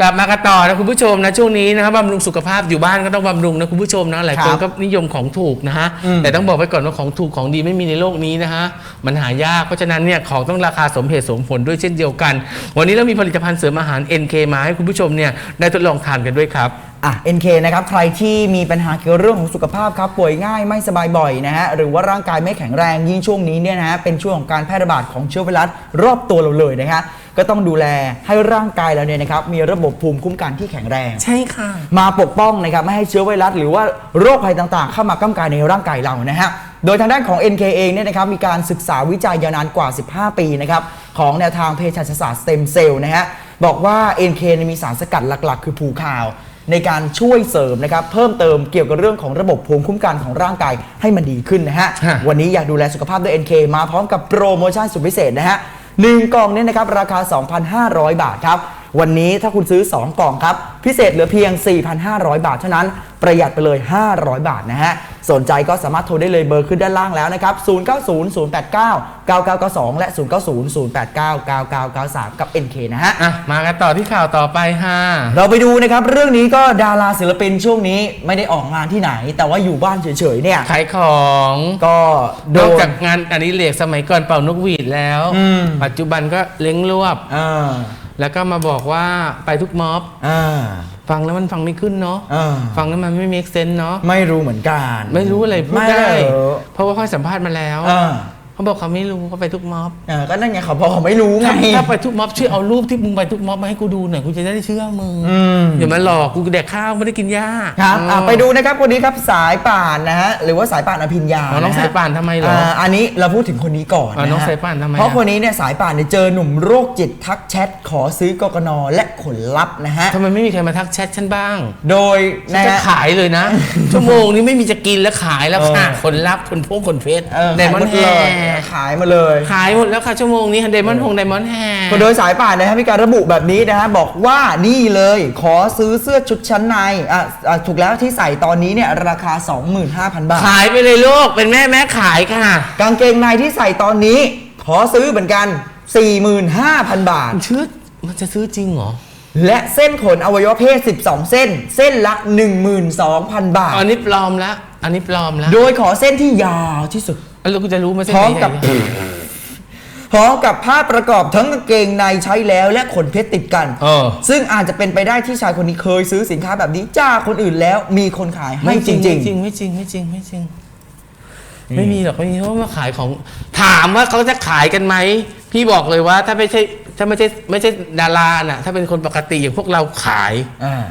กลับมากันต่อนะคุณผู้ชมนะช่วงนี้นะครับบำรุงสุขภาพอยู่บ้านก็ต้องบำรุงนะคุณผู้ชมนะหลายคนครับก็นิยมของถูกนะฮะอืมแต่ต้องบอกไว้ก่อนว่าของถูกของดีไม่มีในโลกนี้นะฮะมันหายากเพราะฉะนั้นเนี่ยของต้องราคาสมเหตุสมผลด้วยเช่นเดียวกัน วันนี้เรามีผลิตภัณฑ์เสริมอาหาร NK มาให้คุณผู้ชมเนี่ยได้ทดลองทานกันด้วยครับอะ NK นะครับใครที่มีปัญหาเกี่ยวกับเรื่องของสุขภาพครับป่วยง่ายไม่สบายบ่อยนะฮะหรือว่าร่างกายไม่แข็งแรงยิ่งช่วงนี้เนี่ยนะฮะเป็นช่วงของการแพร่ระบาดของเชื้อไวรัสรอบตัวเราเลยนะฮะ ก็ต้องดูแลให้ร่างกายเราเนี่ยนะครับมีระบบภูมิคุ้มกันที่แข็งแรง ใช่ค่ะ มาปกป้องนะครับไม่ให้เชื้อไวรัสหรือว่าโรคภัยต่างๆ เข้ามากำกายในร่างกายเรานะฮะโดยทางด้านของ NK เองเนี่ยนะครับมีการศึกษาวิจัยยาวนานกว่า 15 ปีนะครับของแนวทางเภสัชศาสตร์สเต็มเซลล์นะฮะบอกว่า NK เนี่ยมีสารสกัดหลัก ๆ คือผูข่าวในการช่วยเสริมนะครับเพิ่มเติมเกี่ยวกับเรื่องของระบบภูมิคุ้มกันของร่างกายให้มันดีขึ้นนะฮะฮะวันนี้อยากดูแลสุขภาพด้วย NK มาพร้อมกับโปรโมชั่นสุดพิเศษนะฮะ หนึ่งกล่องเนี่ยนะครับราคา 2,500 บาทครับ วันนี้ถ้าคุณซื้อ 2 กล่องครับ พิเศษเหลือเพียง 4,500 บาทเท่านั้น ประหยัดไปเลย 500 บาทนะฮะ สนใจก็สามารถโทรได้เลยเบอร์ขึ้นด้านล่างแล้วนะครับ 0900899992 และ 0900899993 กับ NK นะฮะ อะ มากันต่อที่ข่าวต่อไปค่ะเราไปดูนะครับ เรื่องนี้ก็ดาราศิลปินช่วงนี้ไม่ได้ออกงานที่ไหน แต่ว่าอยู่บ้านเฉยๆเนี่ย ขายของก็โดนอกนจากงานอันนี้เหล็กสมัยก่อนเป่านกหวีดแล้วอืมปัจจุบันก็เล้งรวบอ่า แล้วก็มาบอกว่าไปทุกม็อบ อ่าฟังแล้วมันฟังไม่ขึ้นเนาะอ่าฟังแล้วมันไม่เมคเซนเนาะไม่รู้เหมือนกัน ไม่รู้อะไรพูดไม่ได้เหรอเพราะว่าเขาให้สัมภาษณ์มาแล้ว อ่า เขาบอกเขาไม่รู้เขาไปทุกม็อบอ่าก็นั่นไงเขาบอกเขาไม่รู้ไงถ้าถ้าไปทุกม็อบช่วยเอารูปที่มึงไปทุกม็อบมาให้กูดูหน่อยกูจะได้เชื่อมึงอืมอย่ามาหลอกกูแดกข้าวไม่ได้กินหญ้าครับอะเออไปดูนะครับคนนี้ครับสายป่านนะฮะหรือว่าสายป่านอภิญญาอ๋อน้องะฮะสายป่านทำไมเหรอาอันนี้เราพูดถึงคนนี้ก่อนอ๋อนะฮะน้องสายป่านทำไมเพราะอะคนนี้เนี่ยสายป่านเนี่ยเจอหนุ่มโรคจิตทักแชทขอซื้อกกนและขนลับนะฮะทำไมไม่มีใครมาทักแชทฉันบ้าง โดยฉันนะจะฮะ ขายเลยนะ ชั่วโมงนี้ไม่มีจะกินแล้วขายแล้วค่ะเออคนรับคนพวงคนเฟสเออไดมอนด์แฮขายหมดเลยขายหมดแล้วค่ะชั่วโมงนี้ไดมอนด์พงไดมอนด์แฮก็โดยสายป่านนะฮะมีการระบุแบบนี้นะฮะบอกว่านี่เลยขอซื้อเสื้อชุดชั้นในอะอะถูกแล้วที่ใส่ตอนนี้เนี่ยราคา 25,000 บาท ขายไปเลยลูกเป็นแม่แม่ขายค่ะ กางเกงในที่ใส่ตอนนี้ ขอซื้อเหมือนกัน 45,000 บาทมันเชื่อมันจะซื้อจริงเหรอและเส้นขนอวัยวะเพศ 12 เส้น เส้นละ 12,000 บาท อันนี้ปลอมแล้ว อันนี้ปลอมแล้ว โดยขอเส้นที่ยาวที่สุด แล้วกูจะรู้ไหมาเส้นพร้อมไหนกับ พร้อมกับผ้าประกอบทั้งกางเกงในใช้แล้วและขนเพชรติดกัน เออ ซึ่งอาจจะเป็นไปได้ที่ชายคนนี้เคยซื้อสินค้าแบบนี้จากคนอื่นแล้วมีคนขายให้ไม่จจริงริงไม่จริงไม่จริงไม่จริงไม่จริง ไม่มีหรอกไม่มีเพราะว่ามาขายของ ถามว่าเขาจะขายกันไหมพี่บอกเลยว่า ถ้าไม่ใช่ ถ้าไม่ใช่ไม่ใช่ดาราน่ะ ถ้าเป็นคนปกติอย่างพวกเราขาย ๆอ่า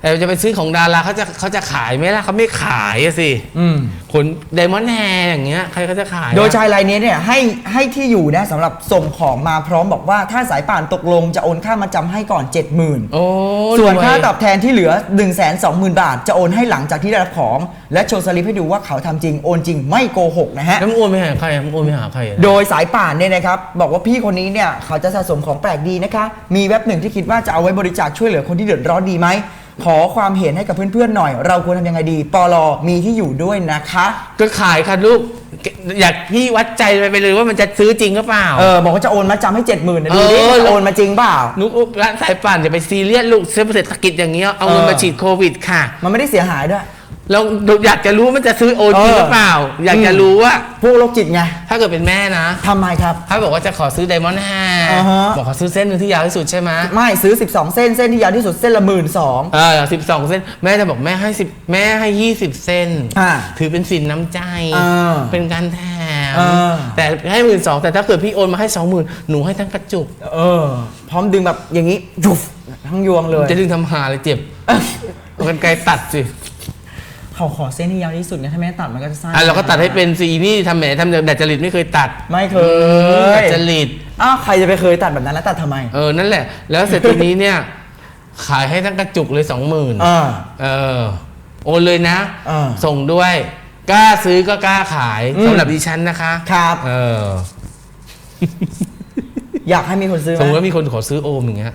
แต่จะไปซื้อของดาราเขาจะเขาจะขายไหมล่ะเขาไม่ขายอะสิอืม ขนไดมอนด์แฮร์อย่างเงี้ยใครเขาจะขายอะ โดยชายรายนี้เนี่ยให้ให้ที่อยู่นะสำหรับส่งของมาพร้อมบอกว่าถ้าสายป่านตกลงจะโอนค่ามาจำให้ก่อน 70,000 โอ้ส่วนรยค่าตอบแทนที่เหลือ 1 2 0 0 0 0 บาท จะโอนให้หลังจากที่ได้รับของ และโชว์สลิปให้ดูว่าเขาทำจริงโอนจริงไม่โกหกนะฮะแล้วมึงโอนไปหาใครอะมึงโอนไปหาใครอะโดยสายป่านเนี่ยนะครับ บอกว่าพี่คนนี้เนี่ย เขาจะสะสมของแปลกดีนะคะ มีเว็บหนึ่งที่คิดว่าจะเอาไว้บริจาคช่วยเหลือคนที่เดือดร้อนดีไหม ขอความเห็นให้กับเพื่อนๆหน่อย เราควรทำยังไงดีปลอมีที่อยู่ด้วยนะคะ ก็ขายค่ะลูก อยากพี่วัดใจไปเลยว่ามันจะซื้อจริงหรือเปล่า เออบอกว่าจะโอนมาจำให้เจ็ดหมื่นดูดิเออ จะโอนมาจริงเปล่าลูกร้านสายป่านอย่าไปซีเรียสลูกเศรษฐกิจอย่างเงี้ยเอาเงินเออ มาฉีดโควิดค่ะ มันไม่ได้เสียหายด้วย เราอยากจะรู้มันจะซื้อโอนจริงเออหรือเปล่า อยากจะรู้ว่า พวกโรคจิตไง ถ้าเกิดเป็นแม่นะทำไมครับ ถ้าบอกว่าจะขอซื้อไดมอนด์แฮร์อ่าฮะบอกขอซื้อเส้นหนึ่งที่ยาวที่สุดใช่ไหมไม่ซื้อ 12 เส้นเส้นที่ยาวที่สุดเส้นละหมื่นสองเออสิบสองเส้น แม่จะบอกแม่ให้สิบแม่ให้ยี่สิบเส้นอ่าถือเป็นสินน้ำใจอ่าเป็นการแถมอ่าแต่ให้หมื่นสองแต่ถ้าเกิดพี่โอนมาให้สองหมื่นหนูให้ทั้งกระจุก เออ พร้อมดึงแบบอย่างนี้จุฟทั้งยวงเลย จะดึงทำหาเลยเจ็บเอากันไกลตัดสิ เขาขอเส้นที่ยาวที่สุดไงถ้าไม่ตัดมันก็จะสั้นอะเราก็ตัดให้เป็นสีนี่ทำแหมทำแบบดัดจริตไม่เคยตัดไม่เคดัยดจริตอ้าวใครจะไปเคยตัดแบบนั้นแล้วตัดทำไม เออนั่นแหละ แล้วเสร็จทีนี้เนี่ย ขายให้ทั้งกระจุกเลยสองหมื่นอ่าเออโอนเลยนะ อ่า ส่งด้วยกล้าซื้อก็กล้าขายอืม สำหรับดิฉันนะคะครับ เอออยากให้มีคนซื้อไหสมมติมว่ามีคนขอซื้อโอมอย่างเงี้ย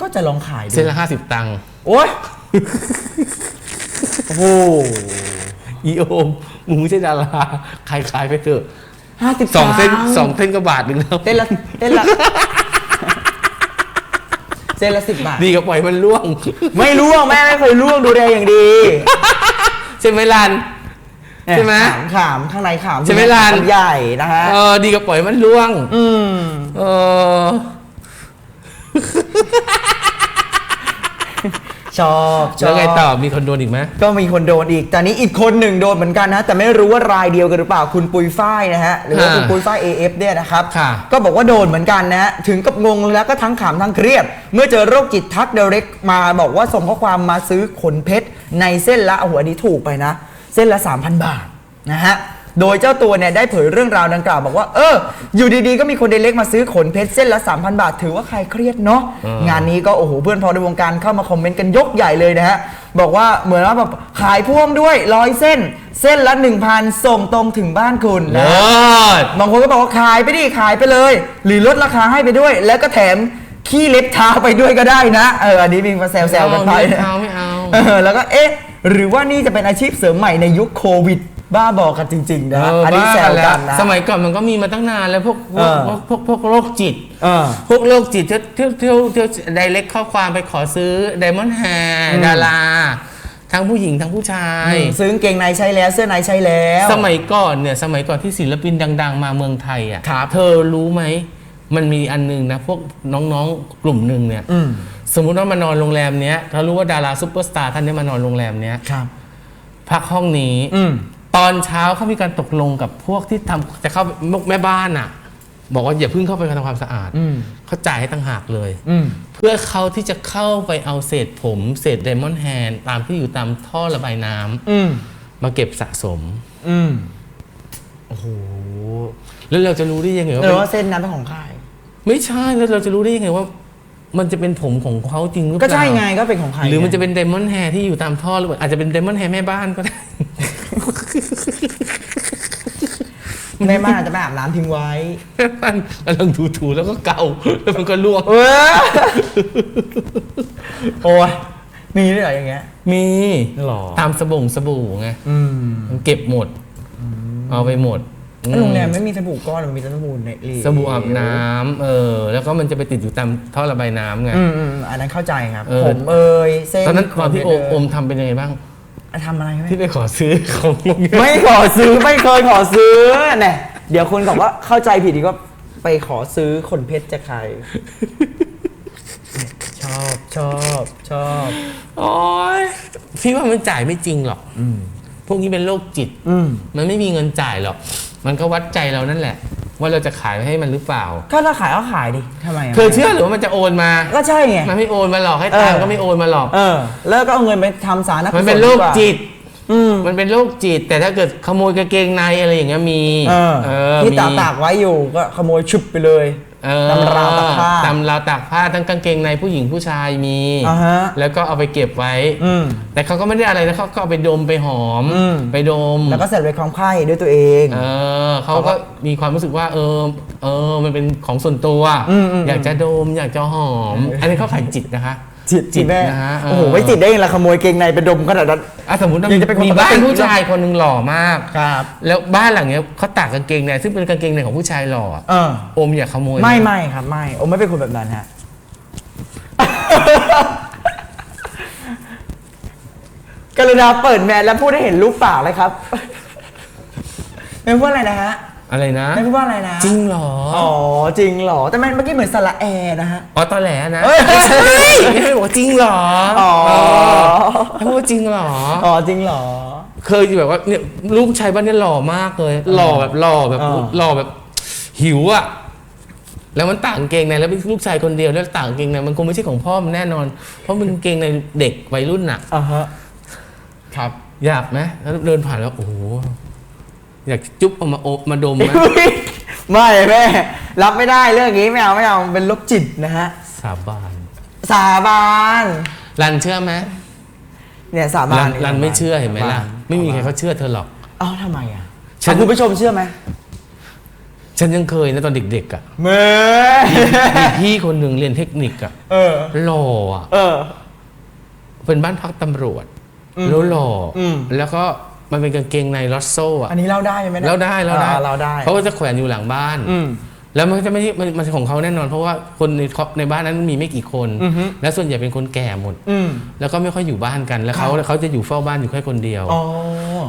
ก็จะลองขายดูเส้นละห้าสิบตังค์โอ๊ย โอ้โหอีโอมมึงไม่ใช่ดาราขายขายไปเถอะห้าสิบสองเส้นสองเส้นก็บาทหนึ่งแล้วเส้นละเส้นละเส้ส้นละสิบบาท ดีกับปล่อยมันล่วง ไม่ล่วงแม่ไม่เคยล่วงดูแลอย่างดีใช่ไหมลันใช่ไหมขามขามข้างในขามใช่ไหมล่ะขามใหญ่นะฮะเออดีกับปล่อยมันล่วง อืมเออ ชอบชอบแล้วไงต่อมีคนโดนอีกไหม ก็มีคนโดนอีกแต่นี้อีกคนหนึ่งโดนเหมือนกันนะ แต่ไม่รู้ว่ารายเดียวกันหรือเปล่าคุณปุยฝ้ายนะฮะหรือว่าค่ะคุณปุยฝ้าย AF เนี่ยนะครับค่ะ ก็บอกว่าโดนเหมือนกันนะฮะถึงกับงงแล้วก็ทั้งขำทั้งเครียด เมื่อเจอโรคจิตทักเดเร็กมาบอกว่าส่งข้อความมาซื้อขนเพชรในเส้นละโอ้โหอันนี้ถูกไปนะ เส้นละ 3,000 บาทนะฮะ โดยเจ้าตัวเนี่ยได้เผยเรื่องราวดังกล่าวบอกว่า เออ อยู่ดีๆ ก็มีคนเดเล็กมาซื้อขนเพชรเส้นละ 3,000 บาท ถือว่าใครเครียดเนาะเอองานนี้ก็โอ้โหเพื่อนพอในวงการเข้ามาคอมเมนต์กันยกใหญ่เลยนะฮะ บอกว่าเหมือนว่าแบบขายพ่วงด้วยร้อยเส้น เส้นละ 1,000 ส่งตรงถึงบ้านคุณเลินะศบางคนก็บอกว่าขายไปดิขายไปเลย หรือลดราคาให้ไปด้วย แล้วก็แถมขี้เล็บเท้าไปด้วยก็ได้นะ เออ อันนี้มีมาแซวๆกันไปไม่เอาไม่เอา เออ แล้วก็เอ๊ะ หรือว่านี่จะเป็นอาชีพเสริมใหม่ในยุคโควิด บ้าบอกกันจริงๆนะเอออันนี้บ้าแซวแล้กัวนนะ สมัยก่อนมันก็มีมาตั้งนานแล้วพวกพวกเออพวกพวกพวกโรคจิตเออพวกโรคจิตเที่ยวเที่ยวเที่ยวเที่ยวไดเรกข้อความไปขอซื้อไดมอนด์แฮร์อืมดาราทั้งผู้หญิงทั้งผู้ชาย ซื้อกางเกงในใช้แล้วเสื้อในใช้แล้ว สมัยก่อนเนี่ยสมัยก่อนที่ศิลปินดัง ๆ มาเมืองไทยอะครับเธอรู้ไหมมันมีอันหนึงนะพวกน้องๆกลุ่มหนึ่งเนี่ยอืมสมมุติว่ามานอนโรงแรมเนี้ยเขารู้ว่าดาราซุปเปอร์สตาร์ท่านเนี้ยมานอนโรงแรมเนี้ยครับพักห้องนี้อืม ตอนเช้าเขามีการตกลงกับพวกที่ทำจะเข้าแม่บ้านอะ บอกว่าอย่าเพิ่งเข้าไปทำความสะอาดอืมเขาจ่ายให้ต่างหากเลย อืม เพื่อเขาที่จะเข้าไปเอาเศษผม เศษไดมอนด์แฮนตามที่อยู่ตามท่อระบายน้ำอืม มาเก็บสะสม อืมโอ้โห แล้วเราจะรู้ได้ยังไงว่าหรือเป็นว่าเส้นนั้นเป็นของใครไม่ใช่แล้วเราจะรู้ได้ยังไงว่า มันจะเป็นผมของเขาจริงหรือเปก็ล่า ใช่ไงก็เป็นของใครหรือมันจะเป็นไดมอนด์แฮร์ที่อยู่ตามท่อหรือเปล่าอาจจะเป็นไดมอนด์แฮร์แม่บ้านก็ได้ ในบ้านอาจจะไปอาบน้ำทิ้งไว้แม่บ้านกำลังถูๆแล้วก็เกาแล้วมันก็ล่วงเออโอ้ยมีด้วยเหรออย่างเงี้ย มีหรอตามสบงสบู่ไงอืมมันเก็บหมด เอาไปหมดแล้วโรงแรมไม่มีสบู่ก้อนหรือมีแต่สบู่ในเหลวสบู่อาบน้ำเออ แล้วก็มันจะไปติดอยู่ตามท่อระบายน้ำไง อืมอืมอันนั้นเข้าใจครับ เออ ผมเอ่ยเส้นตอนนั้นตอนที่โอขโอองมทำเป็นยังไงบ้างอะ ทำอะไรไหมที่ไปขอซื้อของโรงแรมไม่ขอซื้อไม่เคยขอซื้อเนี่ยเดี๋ยวคุณบอกว่าเข้าใจผิดดีก็ไปขอซื้อขนเพชรจากใคร ชอบชอบชอบโอ้ยพี่ว่ามันจ่ายไม่จริงหรอกพวกนี้เป็นโรคจิต อืม มันไม่มีเงินจ่ายหรอก มันก็วัดใจเรานั่นแหละ ว่าเราจะขายให้มันหรือเปล่า ก็ถ้าขายก็ขายดิทำไมะเธอเชื่อหรือว่ามันจะโอนมา ก็ใช่ไง มันไม่โอนมาหรอกให้ตังค์เออก็ไม่โอนมาหรอก เออ แล้วก็เอาเงินไปทำสารนักกุศลมันเป็นโรคดีกว่าจิต อืม มันเป็นโรคจิต แต่ถ้าเกิดขโมยกางเกงในอะไรอย่างเงี้ยมีเออเออที่มีตากตากๆไว้อยู่ก็ขโมยชุบไปเลย เออตำราวตากผ้าตำราวตากผ้าทั้งกางเกงในผู้หญิงผู้ชายมี อ่าฮะ แล้วก็เอาไปเก็บไว้ อืม แต่เขาก็ไม่ได้อะไรนะเขาก็เอาไปดมไปหอม อืม ไปดม แล้วก็เสร็จไปความไข้ด้วยตัวเอง เออเขาก็มีความรู้สึกว่า เออ เออ มันเป็นของส่วนตัว อืมอืม อยากจะดม อยากจะหอม อันนี้เขาขายจิตนะคะ จิตจิตแม่นะฮะเออ โอ้โหไม่จิตได้ยังไงล่ะขโมยเกงในไปดมขนาดนั้น อะสมมติว่ายังจะเป็นคนมีปกติบ้านผู้ชายคนหนึ่งหล่อมาก ครับแล้วบ้านหลังเนี้ยเขาตากกางเกงในซึ่งเป็นกางเกงในของผู้ชายหล่ออะเออ โอมอยากขโมยไม่หไม่ครับไม่โอ้ไม่เป็นคนแบบนั้นฮะ กรุณาเปิดแมสแล้วพูดให้เห็นรูปปากเลยครับไม่พูดอะไรนะฮะ อะไรนะ ไม่พูดว่าอะไรนะจริงเหรอ อ๋อจริงเหรอ แต่มันเมื่อกี้เหมือนสระแอร์นะฮะ อ๋อตอนแหลนะเอ้ย ไม่ใช่ไม่ใช่บอกว่าจริงเหรออ๋อเขาบอกว่าจริงเหรอ อ๋อจริงเหรอ เคยแบบว่าเนี่ยลูกชายบ้านเนี่ยหล่อมากเลย หล่อแบบหล่อแบบอ่า หล่อแบบ หิวอะแล้วมันต่างกางเกงในแล้วเป็นลูกชายคนเดียวแล้วต่างกางเกงในมันคงไม่ใช่ของพ่อมันแน่นอน เพราะมันกางเกงในเด็กวัยรุ่นน่ะ อ่าฮะ ครับ อยากไหมแล้วเดินผ่านแล้วโอ้โห อยากจุ๊บเอามาโอบมาดมไหมไม่แม่รับไม่ได้เรื่องนี้ไม่เอาไม่เอามันเป็นโรคจิตนะฮะ สาบานสาบานรันเชื่อไหมเนี่ยสาบารันนรันไม่เชื่อเห็นไหมล่ะสาบานไม่มีใครเขาเชื่อเธอหรอก เอ้าทำไมอะฉันอะคุณผู้ชมเชื่อไหมฉันยังเคยนะตอนเด็กๆอะเมื่มีพี่คนหนึ่งเรียนเทคนิคอะเออ หล่ออะ เออ เป็นบ้านพักตำรวจอืมแล้วหล่ออมแล้วก็ มันเป็นกางเกงในลอสโซ่อะอันนี้เล่าได้ไหมนี่ยแล้วได้แล้วได้อ่าเราได้เพราะว่าจะแขวนอยู่หลังบ้าน อืม แล้วมันจะไม่ใช่มันมันของเขาแน่นอน เพราะว่าคนในครอบในบ้านนั้นมีไม่กี่คน อือฮึ และส่วนใหญ่เป็นคนแก่หมด อืม แล้วก็ไม่ค่อยอยู่บ้านกันแล้วเขาครับเขาจะอยู่เฝ้าบ้านอยู่แค่คนเดียว อ๋อ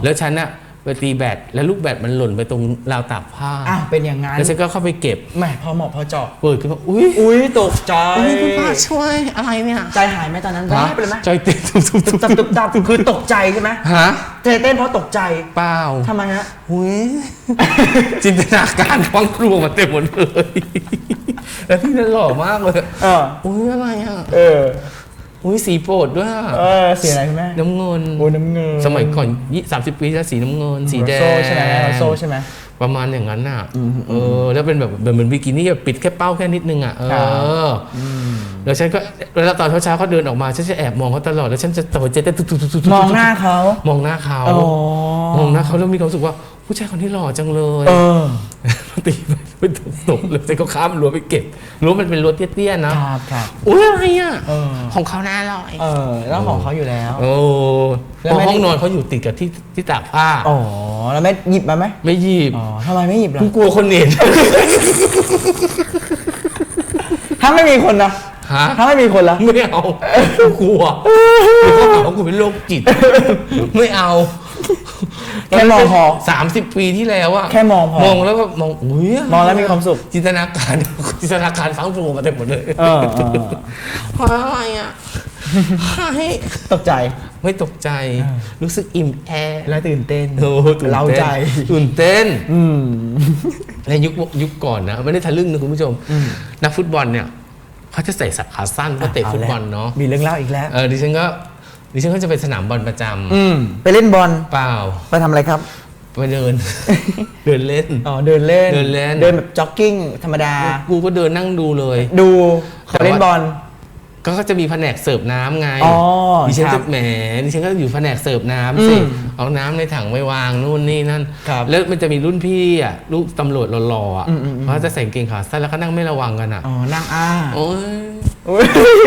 แล้วฉันอะ ไปตีแบตแล้วลูกแบตมันหล่นไปตรงราวตากผ้าอะเป็นอย่างนั้นแล้วฉันก็เข้าไปเก็บแหมพอเหมาะพอเจาะเปิดขึ้นมาอุ้ยอุ้ยตกใจอุ้ยคุณป้าช่วยอะไรเนี่ยใจหายไหมตอนนั้นร้องไห้ไปเลยไหมใจเต้นตุบตุบตุตุบบตับตุบตับคือตกใจใช่ไหมฮะใจเต้นเพราะตกใจเปล่าทำไมฮะอุ้ยจินตนาการฟังครูมาเต็มหมดเลยแล้วพี่นั่นหล่อมากเลยเอออุ้ยอะไรอะเออ อุ้ยสีโปรดด้วยอะเออเสียอะไรคุณแม่น้ำเงิน โอ้น้ำเงินสมัยก่อนยี่สามสิบปีแล้วสีน้ำเงิน สีแดงโซ่ใช่ไหมโซ่ใช่ไหมประมาณอย่างนั้นน่ะเออ แล้วเป็นแบบเหมือนบิกินี่แบบปิดแค่เป้าแค่นิดนึงอะเอครับออแล้วฉันก็แล้วตอนเช้าๆเขาเดินออกมาฉันจะแอบมองเขาตลอดแล้วฉันจะหัวใจเต้นตุ๊บๆๆๆๆมองหน้าเขา มองหน้าเขาอ๋อมองหน้าเขาแล้วมีความรู้สึกว่า ผู้ชายคนนี้หล่อจังเลยเออตีไป ไปตกเลยแต่ก็ข้ามรั้วไปเก็บรั้วมันเป็นรั้วเตี้ยๆนะครับครับอุ้ยอะไรอะเออของเขาน่าอร่อยเออแล้วของเขาอยู่แล้ว โอ้แล้วไม่ได้ ห้องนอนเขาอยู่ติดกับที่ที่ตากผ้าอ๋อแล้วไม่หยิบมาไหมไม่หยิบอ๋อทำไมไม่หยิบล่ะกูกลัวคนเห็น ถ้าไม่มีคนนะฮะ ถ้าไม่มีคนละไม่เอากูกลัวกูเขาหาว่ากูเป็นโรคจิต ไม่เอา แค่มองพอสามสิบปีที่แล้วอะแค่มองพอมองแล้วแบบมองอุ้ยมองแล้วมีความสุข จินตนาการจินตนาการฟังฟูมาเต็มหมดเลยเออเออเพราะอะไรอะให้ตกใจไม่ตกใจ รู้สึกอิ่มแอร์และตื่นเต้นโอ้ตื่นเราเต้นใจตื่นเต้นอืมในยุคยุคก่อนนะไม่ได้ทะลึ่งนะคุณผู้ชม นักฟุตบอลเนี่ยเขาจะใส่ขาสั้นก็เตะฟุตบอลเนาะมีเรื่องเล่าอีกแล้วเออดิฉันก็ ดิฉันก็จะไปสนามบอลประจำอืมไปเล่นบอลเปล่าไปทำอะไรครับ ไปเดิน เดินเล่น อ๋อเดินเล่นเดินเล่น เดินแบบจ็อกกิ้งธรรมดา กูก็เดินนั่งดูเลย ดูเขาเล่นบอลก็จะมีแผนกเสิร์ฟน้ำไงอ๋อดิฉันครัจะบแหมดิฉันก็อยู่แผนกเสิร์ฟน้ำสิอืมเอาน้ำในถังไปวางนู่นนี่นั่นครับแล้วมันจะมีรุ่นพี่อะลูกตำรวจหล่อๆอะอืมอืมอืม เขาจะใส่กางเกงขาสั้นแล้วก็นั่งไม่ระวังกันอะอ๋อนั่งอ้าโอ้ยโอ้ยโอ้ย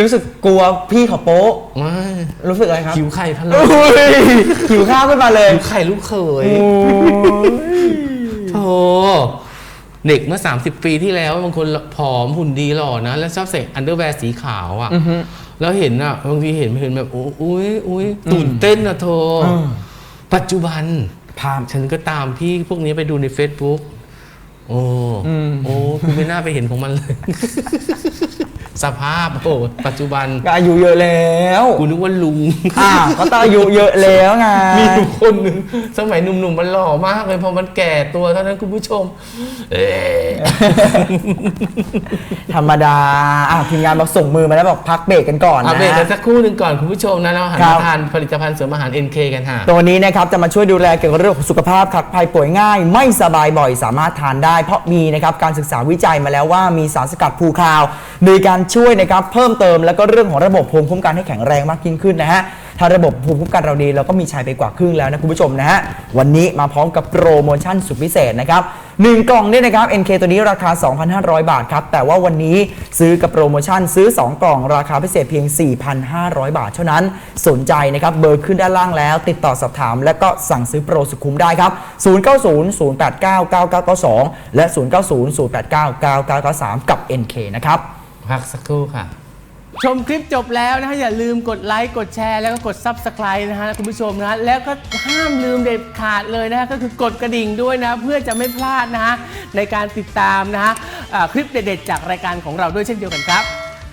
รู้สึกกลัวพี่เขาโป๊ะไม่รู้สึกอะไรครับหิวไข่พะโล้โอ้ยหิวข้าวขึ้นมาเลยหิวไข่ลูกเขยโอ้ยโธ่เด็กเมื่อ 30 ปีที่แล้วบางคนผอมหุ่นดีหล่อนะ แล้วชอบใส่อันเดอร์แวร์สีขาวอะอือฮึแล้วเห็นอะบางทีเห็นเห็นแบบโอ้อุ้ยอุ้ยตื่นเต้นนะโธ่อืมปัจจุบันพามฉันก็ตามพี่พวกนี้ไปดูใน Facebook โอ้อืมโอ้กูไม่น่าไปเห็นของมันเลย สภาพโอ้ปัจจุบันก็อายุเยอะแล้วกูนึกว่าลุงอ่าก็ต้องอายุเยอะแล้วไงมีอยู่คนหนึ่งสมัยหนุ่มๆมันหล่อมากเลยพอมันแก่ตัวเท่านั้นคุณผู้ชม เอ๊ะธรรมดาอะทีมงานบอกส่งมือมาแล้วบอกพักเบรกกันก่อนเอานะเบรกกันสักครู่หนึ่งก่อนคุณผู้ชมนะเราหันครัมาบ ทานผลิตภัณฑ์เสริมอาหาร NK กันค่ะตัวนี้นะครับจะมาช่วยดูแลเกี่ยวกับเรื่องของสุขภาพขับภัยป่วยง่าย ไม่สบายบ่อยสามารถทานได้ เพราะมีนะครับการศึกษาวิจัยมาแล้วว่ามีสารสกัดภูคาว โดยการช่วยนะครับเพิ่มเติมแล้วก็เรื่องของระบบภูมิคุ้มกันให้แข็งแรงมากยิ่งขึ้นนะฮะถ้าระบบภูมิคุ้มกันเราดีเราก็มีชัยไปกว่าครึ่งแล้วนะคุณผู้ชมนะฮะวันนี้มาพร้อมกับโปรโมชั่นสุดพิเศษนะครับหนึ่งกล่องเนี่ยนะครับ NK ตัวนี้ราคา 2,500 บาทครับ แต่ว่าวันนี้ซื้อกับโปรโมชั่นซื้อ 2 กล่องราคาพิเศษเพียง 4,500 บาทเท่านั้น สนใจนะครับ เบอร์ขึ้นด้านล่างแล้ว ติดต่อสอบถาม และก็สั่งซื้อโปรสุขุมได้ครับ 0900899992 และ 0900899993 กับ NK นะครับ พักสักครู่ค่ะ ชมคลิปจบแล้วนะฮะอย่าลืมกดไลค์กดแชร์แล้วก็กด Subscribe นะฮะคุณผู้ชมนะฮะแล้วก็ห้ามลืมเด็ดขาดเลยนะฮะก็คือกดกระดิ่งด้วยนะ เพื่อจะไม่พลาดนะฮะในการติดตามนะฮะอ่าคลิปเด็ดๆจากรายการของเราด้วยเช่นเดียวกันครับ